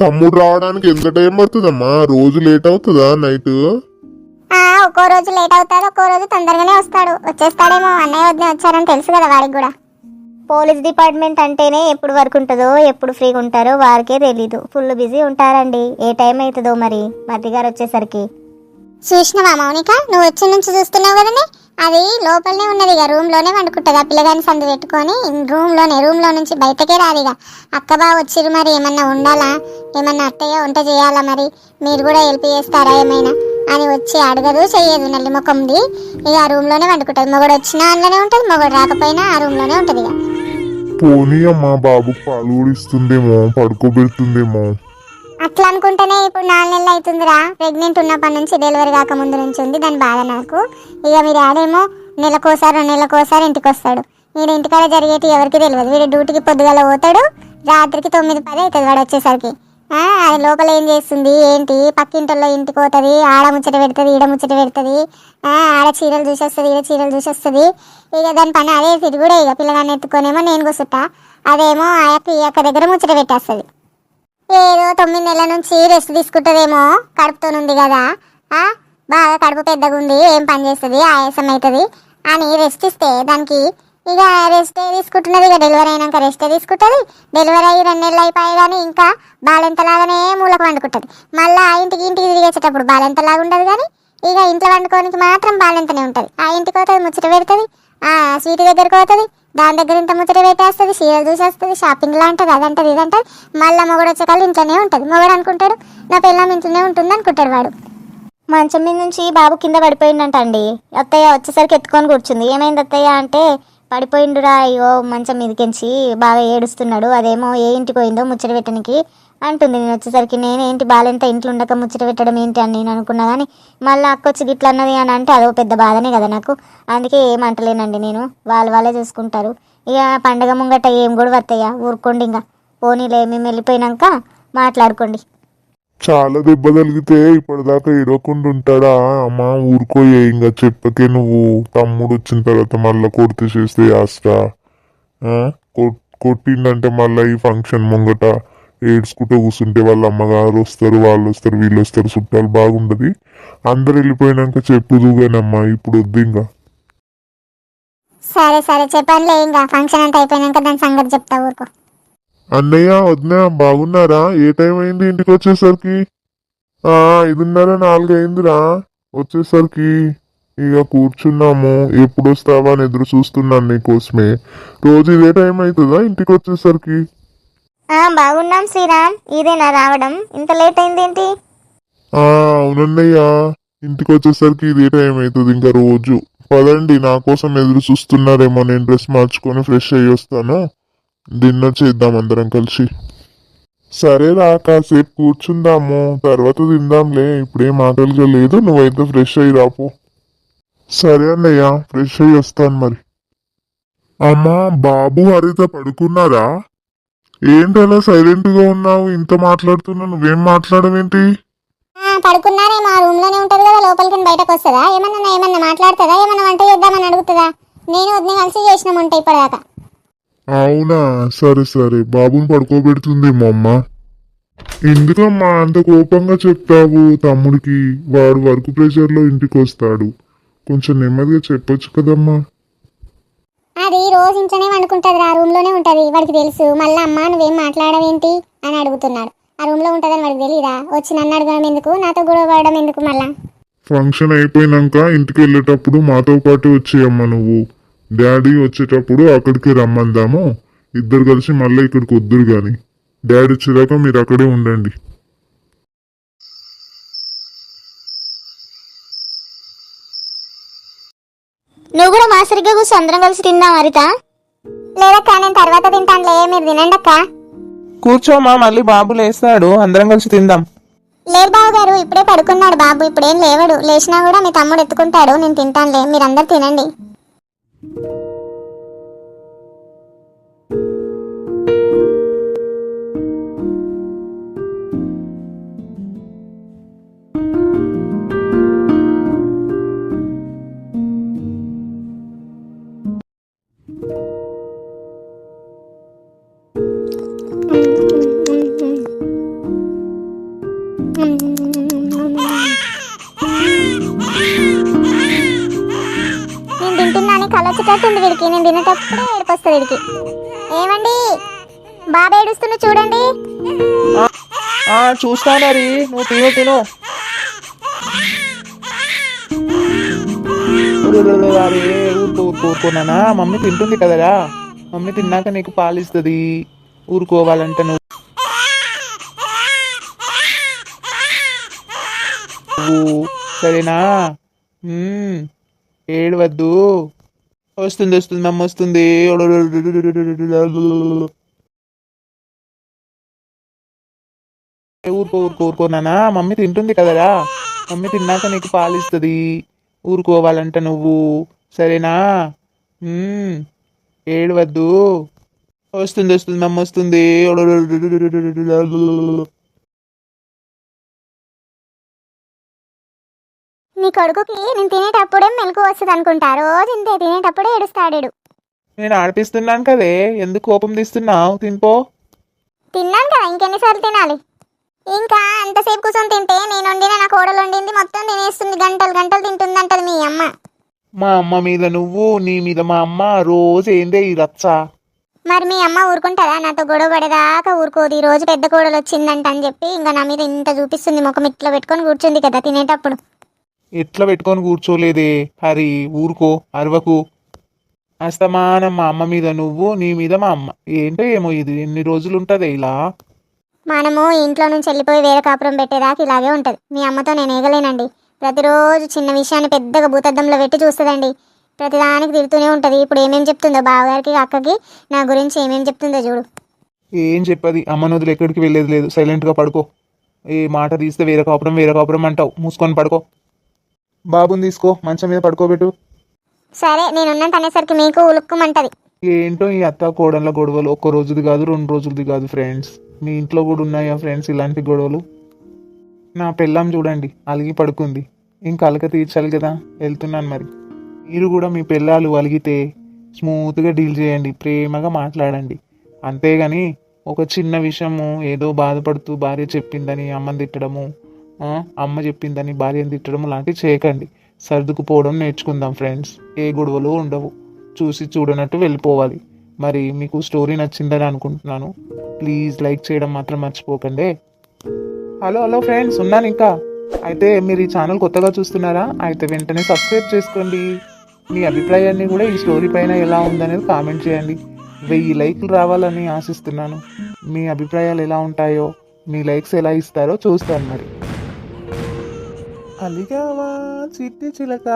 తమ్ముడు రావడానికి ఎంత టైం పడుతుందమ్మా? రోజు లేట్ అవుతుందా నైట్? ఆ ఒక్కో రోజు లేట్ అవుతాడు ఒక్కో రోజు తొందరగానే వస్తాడు. వచ్చేస్తాడేమో అన్నయ్య వద్ద వచ్చారని తెలుసు కదా వాడికి కూడా. పోలీస్ డిపార్ట్మెంట్ అంటేనే ఎప్పుడు వర్క్ ఉంటుందో ఎప్పుడు ఫ్రీగా ఉంటారో వారికే తెలీదు. ఫుల్ బిజీ ఉంటారండి. ఏ టైం అవుతుందో మరి? మధ్య గారు వచ్చేసరికి. చూసినవా మౌనిక? నువ్వు వచ్చి నుంచి చూస్తున్నావు కదనే అది లోపలనే ఉన్నది ఇక. రూమ్లోనే వండుకుంటుంది. ఆ పిల్లగాని సందు పెట్టుకొని రూమ్లోనే రూమ్లో నుంచి బయటకే రాదు ఇక. అక్క బావ వచ్చిరు మరి ఏమన్నా ఉండాలా? ఏమన్నా అత్తయ్య వంట చేయాలా మరి? మీరు కూడా హెల్ప్ చేస్తారా ఏమైనా? అని వచ్చి అడగదు చెయ్యదు నల్లి ముఖంది. ఇక ఆ రూమ్లోనే వండుకుంటుంది. మొగడు వచ్చినా అందులోనే ఉంటుంది మొగడు రాకపోయినా ఆ రూమ్లోనే ఉంటుంది ఇక. పోనీ అమ్మా బాబుకు పాలు కూడా ఇస్తుందేమో పడుకోబెడుతుందేమో. అట్లా అనుకుంటేనే ఇప్పుడు నాలుగు నెలలు అవుతుందిరా. ప్రెగ్నెంట్ ఉన్నప్పటి నుంచి డెలివరీ కాక ముందు నుంచి ఉంది. దాని బాధ నాకు. ఇక మీరు ఆడేమో నెలకోసారి రెండు నెలకోసారి ఇంటికి వస్తాడు. మీరు ఇంటికాడ జరిగేటి ఎవరికి తెలియదు. వీడు డ్యూటీకి పొద్దుగాల పోతాడు. రాత్రికి తొమ్మిది పది అవుతుంది వాడు వచ్చేసరికి. ఆ, అది లోపల ఏం చేస్తుంది? ఏంటి? పక్కింటల్లో ఇంటికి పోతుంది. ఆడ ముచ్చట పెడుతుంది ఈడ ముచ్చట పెడుతుంది. ఆడ చీరలు చూసేస్తుంది ఈడ చీరలు చూసేస్తుంది. ఇక దాని పని అదే తిరుగుడే ఇక. పిల్లగాన్ని ఎత్తుకొనేమో నేను కూర్చుంటా అదేమో ఆ యొక్క ఈ యొక్క దగ్గర ముచ్చట పెట్టేస్తుంది. ఏదో తొమ్మిది నెలల నుంచి రెస్ట్ తీసుకుంటుందేమో కడుపుతోనుంది కదా. ఆ? బాగా కడుపు పెద్దగా ఉంది ఏం పని చేస్తుంది? ఆయాసం అవుతుంది అని రెస్ట్ ఇస్తే దానికి ఇక రెస్ట్ తీసుకుంటున్నది ఇక డెలివరీ అయినాక రెస్ట్ తీసుకుంటుంది. డెలివరీ అయ్యి రెండు నెలలు అయిపోయి కానీ ఇంకా బాలెంతలాగానే మూలకు వండుకుంటుంది. మళ్ళీ ఆ ఇంటికి ఇంటికి తిరిగి వచ్చేటప్పుడు బాలెంతలాగా ఉండదు కానీ ఇక ఇంట్లో వండుకోనికి మాత్రం బాలెంతనే ఉంటుంది. ఆ ఇంటికి పోతుంది ముచ్చట పెడుతుంది ఆ స్వీట్ దగ్గరకు పోతుంది దాని దగ్గర ఇంత ముచ్చట పెట్టేస్తుంది సీరియల్ చూసేస్తుంది షాపింగ్ లా అంటది అదంటది ఇదంటది. మళ్ళీ మొగడు వచ్చే కళ్ళు ఇంట్లోనే ఉంటుంది. మొగడు అనుకుంటాడు నా పిల్లం ఇంట్లోనే ఉంటుంది అనుకుంటాడు వాడు. మంచం మీద నుంచి బాబు కింద పడిపోయిందంట అండి అత్తయ్య వచ్చేసరికి ఎత్తుకొని కూర్చుంది. ఏమైంది అత్తయ్య అంటే పడిపోయిండురా అయ్యో మంచం మీదకించి బాగా ఏడుస్తున్నాడు అదేమో ఏ ఇంటికి పోయిందో ముచ్చట పెట్టడానికి అంటుంది. నేను వచ్చేసరికి నేనేంటి బాలెంత ఇంట్లో ఉండక ముచ్చట పెట్టడం ఏంటి అని నేను అనుకున్నా కానీ మళ్ళీ అక్క వచ్చి గిట్ల అన్నది అని అంటే అదో పెద్ద బాధనే కదా నాకు. అందుకే ఏమంటలేనండి నేను వాళ్ళు వాళ్ళే చూసుకుంటారు. ఇక పండగ ముంగట ఏం కూడా వస్తాయా ఊరుకోండి ఇంకా. పోనీలే మేము వెళ్ళిపోయినాక మాట్లాడుకోండి. చాలా దెబ్బ తగిలితే ఇప్పటిదాకా ఏడవకుండా ఉంటాడా? అమ్మా ఊరుకోయే ఇంకా చెప్పకే నువ్వు. తమ్ముడు వచ్చిన తర్వాత మళ్ళీ కొడితే చేస్తే ఆస్ట ఆ? కొట్టిండంటే మళ్ళీ ఈ ఫంక్షన్ ముంగట ఏడ్చుకుంటూ కూర్చుంటే వాళ్ళ అమ్మగారు వస్తారు వాళ్ళు వస్తారు వీళ్ళు వస్తారు చుట్టాలు బాగుండదు. అందరు వెళ్ళిపోయినాక చెప్పుదుగానమ్మా ఇప్పుడు వద్దు ఇంకా సరే సరే చెప్పండిలే ఇంకా ఫంక్షన్ అంతా అయిపోయినాక దాని సంగతి చెప్తా ఊరుకో. అన్నయ్య వదిన బాగున్నారా? ఏ టైం అయింది ఇంటికి వచ్చేసరికి? ఆ ఐదున్నర నాలుగు అయిందిరా వచ్చేసరికి ఇక కూర్చున్నాము. ఎప్పుడు వస్తావా అని ఎదురు చూస్తున్నాను నీకోసమే. రోజు ఇదే టైం అవుతుందా ఇంటికి వచ్చేసరికి? బాగున్నాం శ్రీరామ్. ఇదేనా రావడం? ఇంత లేట్ అయిందేంటి ఆ అవునన్నయ్య. ఇంటికి వచ్చేసరికి ఇదే టైం అవుతుంది ఇంకా రోజు. పదండి నా కోసం ఎదురు చూస్తున్నారేమో. నేను డ్రెస్ మార్చుకొని ఫ్రెష్ అయ్యి వస్తాను? డిన్నర్ చేద్దాం అందరం కలిసి. సరేరా కాసేపు కూర్చుందాము తర్వాత తిందాంలే ఇప్పుడేం ఆకలిగా లేదు నువ్వైతే ఫ్రెష్ అయ్యి రాపు సరే అన్నయ్య ఫ్రెష్ అయ్యి వస్తాను మరి. అమ్మా బాబు హరిత పడుకున్నారా? ఏంటలా సైలెంట్గా ఉన్నావు? ఇంత మాట్లాడుతున్నావు నువ్వేం మాట్లాడవేంటి? ఆ, పడుకున్నారేమో ఆ రూమ్లోనే కదా లోపలికి బయటకు వస్తుందా? ఏమన్నా ఏమన్నా మాట్లాడుతుందా? ఏమన్నా వంట చేద్దామని అడుగుతుందా? నేను వద్దని కలిసి చేసినాం వంట ఇప్పటిదాకా. అవునా? సరే సరే. బాబుని పడుకోబెడుతుందేమో అమ్మ. ఎందుకమ్మా అంత కోపంగా చెప్తావు తమ్ముడికి వాడు వర్క్ ప్రెషర్లో ఇంటికి వస్తాడు కొంచెం నెమ్మదిగా చెప్పొచ్చు కదమ్మా. అది రోజు ఇంట్లోనే వండుకుంటది ఆ రూమ్లోనే ఉంటది. వాడికి తెలుసు. మళ్ళీ అమ్మ నువ్వేం మాట్లాడవేంటి? అని అడుగుతున్నాడు. ఆ రూమ్లో ఉంటదని వాడికి తెలియదా వచ్చి నన్ను అడగడం ఎందుకు? నాతో గొడవ పడడం ఎందుకు మళ్ళా? ఫంక్షన్ అయిపోయినాక ఇంటికి వెళ్ళేటప్పుడు మాతో పాటు వచ్చేయమ్మా నువ్వు. డాడీ వచ్చేటప్పుడు అక్కడికి రమ్మందాము. ఇద్దరు కలిసి మళ్ళీ ఇక్కడికి వద్దురు గాని. డాడీ వచ్చేదాకా మీరు అక్కడే ఉండండి. నువ్వు కూడా మా సరిగ్గా కూర్చో అందరం కలిసి తిందాం హరిత లేదక్క నేను తర్వాత తింటానులే మీరు తినండి అక్క కూర్చోమా మళ్ళీ బాబు లేస్తాడు అందరం కలిసి తిందాం. లేదు బాబు గారు ఇప్పుడే పడుకున్నాడు బాబు ఇప్పుడేం లేవడు. లేచినా కూడా మీ తమ్ముడు ఎత్తుకుంటాడు నేను తింటానులే మీరందరు తినండి. వీడికి. నేను తినేటప్పుడే ఏడుపొస్తుంది వీడికి. ఏమండి? బాబా ఏడుస్తున్నా చూడండి. చూస్తాను చూస్తానరి నువ్వు తిను తిను. ఊరుకోనా మమ్మీ తింటుంది కదరా. మమ్మీ తిన్నాక నీకు పాలిస్తుంది. ఊరుకోవాలంటే నువ్వు. నువ్వు సరేనా ఏడవద్దు. వస్తుంది వస్తుంది అమ్మ వస్తుంది. ఊరుకో ఊరుకో ఊరుకోనానా మమ్మీ తింటుంది కదరా. మమ్మీ తిన్నాక నీకు పాలు ఇస్తుంది. ఊరుకోవాలంట నువ్వు. సరేనా? ఏడు ఏడవద్దు. వస్తుంది వస్తుంది అమ్మ వస్తుంది. నీ కొడుకుకి నేను తినేటప్పుడే మెలకు వస్తుంది అనుకుంటా. రోజు ఇంతే తినేటప్పుడే ఏడుస్తాడు నేను ఆడిపిస్తున్నాను కదే. ఎందుకు కోపం తీస్తున్నావు? తినిపో. తిన్నాను కదా ఇంకెన్నిసార్లు తినాలి? ఇంకా అంతసేపు కూర్చొని తింటే నేను వండిన నా కోడలు వండింది మొత్తం తినేస్తుంది. గంటలు గంటలు తింటుందంటది మీ అమ్మ. మా అమ్మ మీద నువ్వు నీ మీద మా అమ్మ రోజు ఏందే ఈ రచ్చ? మరి మీ అమ్మ ఊరుకుంటుందా? నాతో గొడవ పడేదాకా ఊరుకోదు. ఈ రోజు పెద్ద కోడలు వచ్చిందంట అని చెప్పి ఇంకా నా మీద ఇంత చూపిస్తుంది ముఖం ఇట్లా పెట్టుకొని కూర్చుంది కదా తినేటప్పుడు. ఎట్లా పెట్టుకొని కూర్చోలేదే? హరి ఊరుకో అరవకు. అస్తమానం మా అమ్మ మీద నువ్వు నీ మీద మా అమ్మ. ఏంటో ఏమో ఇది? ఎన్ని రోజులు ఉంటదే ఇలా? మనము ఇంట్లో నుంచి వెళ్ళిపోయి వేరే కాపురం పెట్టేదాకా ఇలాగే ఉంటుంది. మీ అమ్మతో నేను ఏగలేనండి. ప్రతిరోజు చిన్న విషయాన్ని పెద్దగా భూతద్దంలో పెట్టి చూస్తుందండి. ప్రతిదానికి తిడుతూనే ఉంటుంది. ఇప్పుడు ఏమేం చెప్తుందో బావగారికి అక్కకి నా గురించి ఏమేం చెప్తుందో చూడు. ఏం చెప్పది? అమ్మ నదులు ఎక్కడికి వెళ్ళేది లేదు. సైలెంట్గా పడుకో. ఏ మాట తీస్తే వేరే కాపురం వేరే కాపురం అంటావు. మూసుకొని పడుకో. బాబుని తీసుకో మంచం మీద పడుకోబెట్టు. సరే నేను అనేసరికి మీకు ఉలుక్కుమంటది. ఏంటో ఈ అత్త కోడళ్ళ గొడవలు ఒక్క రోజుది కాదు రెండు రోజులది కాదు ఫ్రెండ్స్. మీ ఇంట్లో కూడా ఉన్నాయా ఫ్రెండ్స్ ఇలాంటి గొడవలు? నా పెళ్ళాం చూడండి అలిగి పడుకుంది. ఇంకా అలక తీర్చాలి కదా వెళ్తున్నాను మరి. మీరు కూడా మీ పెళ్ళాలు అలిగితే స్మూత్గా డీల్ చేయండి ప్రేమగా మాట్లాడండి. అంతేగాని ఒక చిన్న విషయము ఏదో బాధపడుతూ భార్య చెప్పిందని అమ్మని తిట్టడము అమ్మ చెప్పిందని భార్యను తిట్టడం లాంటివి చేయకండి. సర్దుకుపోవడం నేర్చుకుందాం ఫ్రెండ్స్. ఏ గొడవలు ఉండవు. చూసి చూడనట్టు వెళ్ళిపోవాలి. మరి మీకు స్టోరీ నచ్చిందని అనుకుంటున్నాను. ప్లీజ్ లైక్ చేయడం మాత్రం మర్చిపోకండి. హలో హలో ఫ్రెండ్స్ ఉన్నాను ఇంకా. అయితే మీరు ఈ ఛానల్ కొత్తగా చూస్తున్నారా? అయితే వెంటనే సబ్స్క్రైబ్ చేసుకోండి. మీ అభిప్రాయాన్ని కూడా ఈ స్టోరీ పైన ఎలా ఉందనేది కామెంట్ చేయండి. వెయ్యి లైక్లు రావాలని ఆశిస్తున్నాను. మీ అభిప్రాయాలు ఎలా ఉంటాయో మీ లైక్స్ ఎలా ఇస్తారో చూస్తాను మరి. అలిగావా? చిట్టి చిలక.